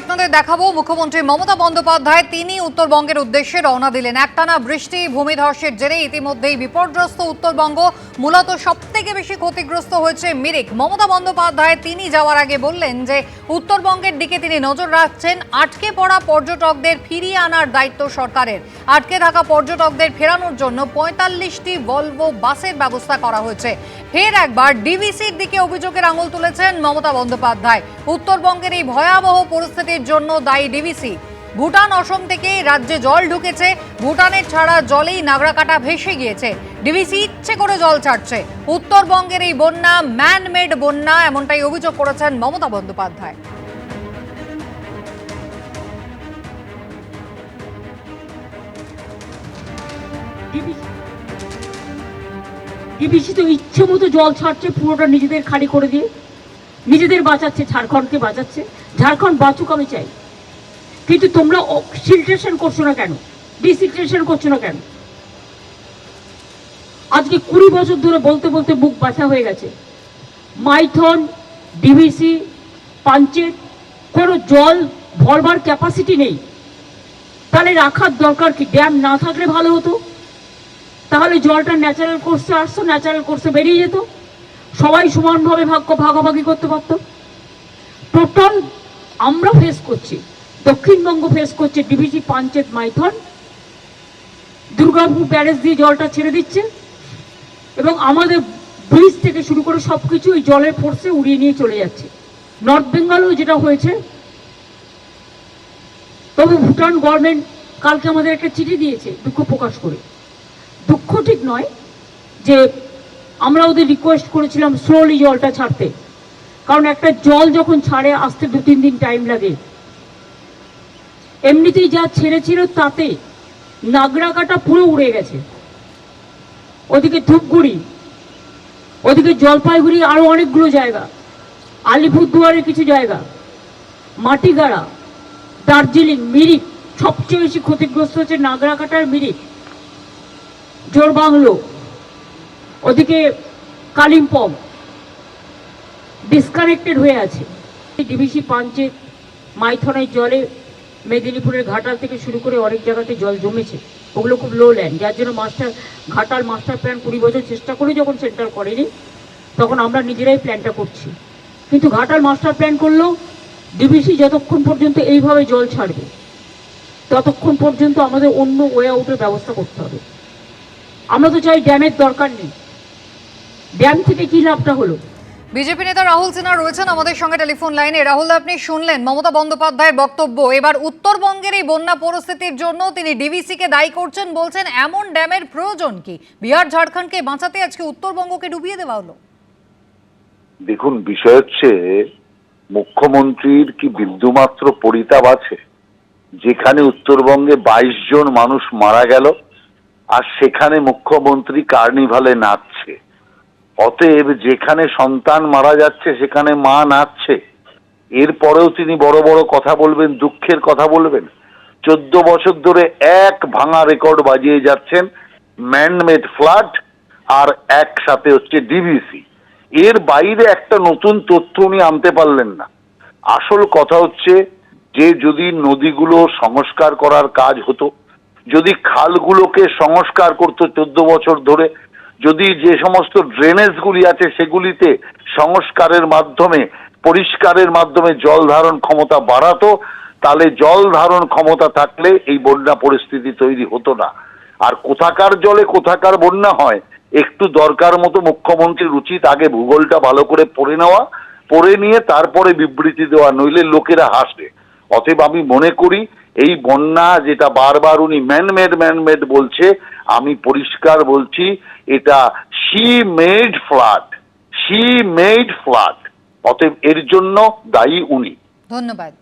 আপনাদের দেখাবো, মুখ্যমন্ত্রী মমতা বন্দ্যোপাধ্যায় তিনি উত্তরবঙ্গের উদ্দেশ্যে রওনা দিলেন। একটানা বৃষ্টি, ভূমিধসের জেরে ইতিমধ্যেই বিপর্যস্ত উত্তরবঙ্গ, মূলত সব থেকে বেশি ক্ষতিগ্রস্ত হয়েছে মিরিক। মমতা বন্দ্যোপাধ্যায় তিনি যাওয়ার আগে বললেন যে, উত্তরবঙ্গের দিকে তিনি নজর রাখছেন, আটকে পড়া পর্যটকদের ফিরিয়ে আনার দায়িত্ব সরকারের। আটকে থাকা পর্যটকদের ফেরানোর জন্য পঁয়তাল্লিশটি ভলভো বাসের ব্যবস্থা করা হয়েছে। ফের একবার ডিভিসির দিকে অভিযোগের আঙুল তুলেছেন মমতা বন্দ্যোপাধ্যায়। উত্তরবঙ্গের এই ভয়াবহ পরিস্থিতির জন্য দায়ী ডিভিসি ভুটান অসম থেকে রাজ্যে জল ঢুকেছে। ভুটানের ছাড়া জলেই নাগরাকাটা ভেসে গিয়েছে। ডিভিসি ইচ্ছে করে জল ছাড়ছে। উত্তরবঙ্গের এই বন্যা ম্যানমেড বন্যা, এমনটাই অভিযোগ করেছেন মমতা বন্দ্যোপাধ্যায়। ডিবিসি তো ইচ্ছে মতো জল ছাড়ছে, পুরোটা নিজেদের খালি করে দিয়ে। নিজেদের বাঁচাচ্ছে, ঝাড়খণ্ডকে বাঁচাচ্ছে। ঝাড়খণ্ড বাঁচুক আমি চাই। কিন্তু তোমরা সিলট্রেশন করছ না কেন? ডিসিলট্রেশন করছ না কেন? আজকে কুড়ি বছর ধরে বলতে বলতে বুক বাঁচা হয়ে গেছে। মাইথন, ডিভিসি, পাঞ্চেত, কোনো জল ভরবার ক্যাপাসিটি নেই। তাহলে রাখার দরকার কি? ড্যাম না থাকলে ভালো হতো? তাহলে জলটা ন্যাচারাল কোর্সে আসতো ন্যাচারাল কোর্সে বেরিয়ে যেত। সবাই সমানভাবে ভাগ্য ভাগাভাগি করতে পারত। টোটাল আমরা ফেস করছি, দক্ষিণবঙ্গ ফেস করছে ডিভিসি পাঞ্চেত মাইথন, দুর্গাপুর ব্যারেজ দিয়ে জলটা ছেড়ে দিচ্ছে এবং আমাদের ব্রিজ থেকে শুরু করে সব কিছু ওই জলের ফোর্সে উড়িয়ে নিয়ে চলে যাচ্ছে। নর্থ বেঙ্গলেও যেটা হয়েছে, তবে ভুটান গভর্নমেন্ট কালকে আমাদের একটা চিঠি দিয়েছে দুঃখ প্রকাশ করে। দুঃখ ঠিক নয় যে আমরা ওদের রিকোয়েস্ট করেছিলাম স্লোলি জলটা ছাড়তে। কারণ একটা জল যখন ছাড়ে, আসতে দু, তিন দিন টাইম লাগে। এমনিতেই যা ছেড়েছিল তাতে নাগরাকাটা পুরো উড়ে গেছে। ওদিকে ধূপগুড়ি, ওদিকে জলপাইগুড়ি আরও অনেকগুলো জায়গা, আলিপুরদুয়ারের কিছু জায়গা, মাটিগাড়া, দার্জিলিং, মিরিক, সবচেয়ে বেশি ক্ষতিগ্রস্ত হচ্ছে নাগরাকাটার মিরিক, জোরবাংলো। ওদিকে কালিম্পং ডিসকানেক্টেড হয়ে আছে। ডিবিসি পাঞ্চে মাইথনের জলে মেদিনীপুরের ঘাটাল থেকে শুরু করে অনেক জায়গাতে জল জমেছে। ওগুলো খুব লো ল্যান্ড যার জন্য মাস্টার ঘাটাল মাস্টার প্ল্যান কুড়ি বছর চেষ্টা করে যখন সেন্টার করেনি, তখন আমরা নিজেরাই প্ল্যানটা করছি। কিন্তু ঘাটাল মাস্টার প্ল্যান করলেও ডিবিসি যতক্ষণ পর্যন্ত এইভাবে জল ছাড়বে, ততক্ষণ পর্যন্ত আমাদের অন্য ওয়ে আউটের ব্যবস্থা করতে হবে। আমরা তো চাই ড্যামের দরকার নেই। ড্যাম থেকে কি লাভটা হলো? বিজেপি নেতা রাহুল সিনহা রয়েছেন আমাদের সঙ্গে টেলিফোন লাইনে। রাহুল আপনি শুনলেন মমতা বন্দ্যোপাধ্যায়ের বক্তব্য। এবার উত্তরবঙ্গের এই বন্যা পরিস্থিতির জন্য তিনি ডিভিসি কে দায়ী করছেন বলছেন এমন ড্যামের প্রয়োজন কি? বিহার ঝাড়খণ্ডকে বাঁচাতে আজকে উত্তরবঙ্গকে ডুবিয়ে দেওয়া হলো। দেখুন বিষয় হচ্ছে মুখ্যমন্ত্রীর কি বিন্দুমাত্র পরিতাপ আছে? যেখানে উত্তরবঙ্গে বাইশ জন মানুষ মারা গেল আর সেখানে মুখ্যমন্ত্রী কার্নিভালে নাচছে অতএব যেখানে সন্তান মারা যাচ্ছে, সেখানে মা নাচছে। এরপরেও তিনি বড় বড় কথা বলবেন, দুঃখের কথা বলবেন। চোদ্দ বছর ধরে এক ভাঙা রেকর্ড বাজিয়ে যাচ্ছেন ম্যানমেড ফ্লাড আর একসাথে হচ্ছে ডিভিসি এর বাইরে একটা নতুন তথ্য উনি আনতে পারলেন না। আসল কথা হচ্ছে যে, যদি নদীগুলো সংস্কার করার কাজ হতো, যদি খালগুলোকে সংস্কার করতো চোদ্দ বছর ধরে যদি যে সমস্ত ড্রেনেজগুলি আছে সেগুলিতে সংস্কারের মাধ্যমে, পরিষ্কারের মাধ্যমে জল ধারণ ক্ষমতা বাড়াতো, তাহলে জল ধারণ ক্ষমতা থাকলে এই বন্যা পরিস্থিতি তৈরি হতো না। আর কোথাকার জলে কোথাকার বন্যা হয়, একটু দরকার মতো মুখ্যমন্ত্রীর উচিত আগে ভূগোলটা ভালো করে পড়ে নেওয়া, পড়ে নিয়ে তারপরে বিবৃতি দেওয়া, নইলে লোকেরা হাসবে। অতএব আমি মনে করি, এই বন্যা যেটা বারবার উনি ম্যানমেড ম্যানমেড বলছে আমি পরিষ্কার বলছি, এটা she made flood she made flood অতএব এর জন্য দায়ী উনি। ধন্যবাদ।